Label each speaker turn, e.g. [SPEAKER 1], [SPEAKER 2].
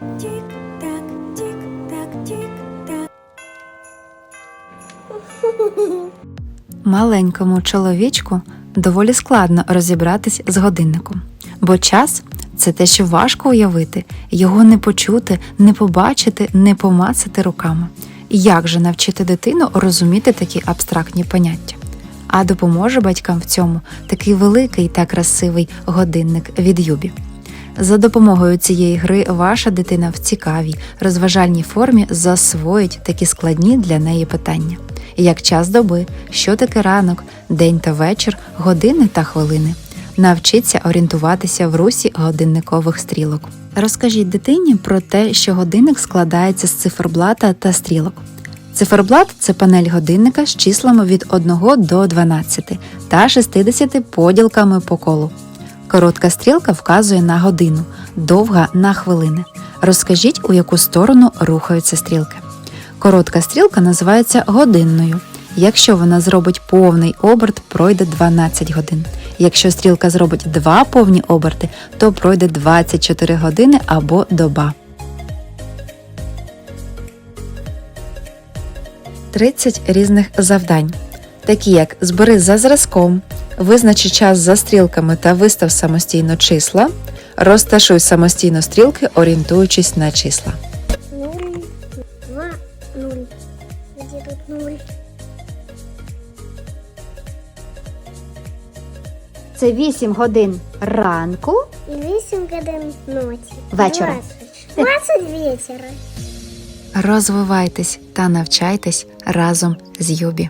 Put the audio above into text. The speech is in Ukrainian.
[SPEAKER 1] Тік-так, тік-так, тік-так.
[SPEAKER 2] Маленькому чоловічку доволі складно розібратись з годинником, бо час це те, що важко уявити, його не почути, не побачити, не помацати руками. Як же навчити дитину розуміти такі абстрактні поняття? А допоможе батькам в цьому такий великий та красивий годинник від Юбі. За допомогою цієї гри ваша дитина в цікавій, розважальній формі засвоїть такі складні для неї питання, як час доби, що таке ранок, день та вечір, години та хвилини. Навчиться орієнтуватися в русі годинникових стрілок. Розкажіть дитині про те, що годинник складається з циферблата та стрілок. Циферблат це панель годинника з числами від 1 до 12 та 60 поділками по колу. Коротка стрілка вказує на годину, довга на хвилини. Розкажіть, у яку сторону рухаються стрілки. Коротка стрілка називається годинною. Якщо вона зробить повний оберт, пройде 12 годин. Якщо стрілка зробить два повні оберти, то пройде 24 години або доба. 30 різних завдань, такі як збери за зразком, визначи час за стрілками та вистав самостійно числа, розташуй самостійно стрілки, орієнтуючись на числа.
[SPEAKER 1] Нуль, два, нуль. Где тут нуль?
[SPEAKER 3] Це 8 годин ранку.
[SPEAKER 1] І вісім годин ночі.
[SPEAKER 3] Вечора.
[SPEAKER 1] Двадцять. Двадцять вечора.
[SPEAKER 2] Розвивайтесь та навчайтесь разом з Юбі.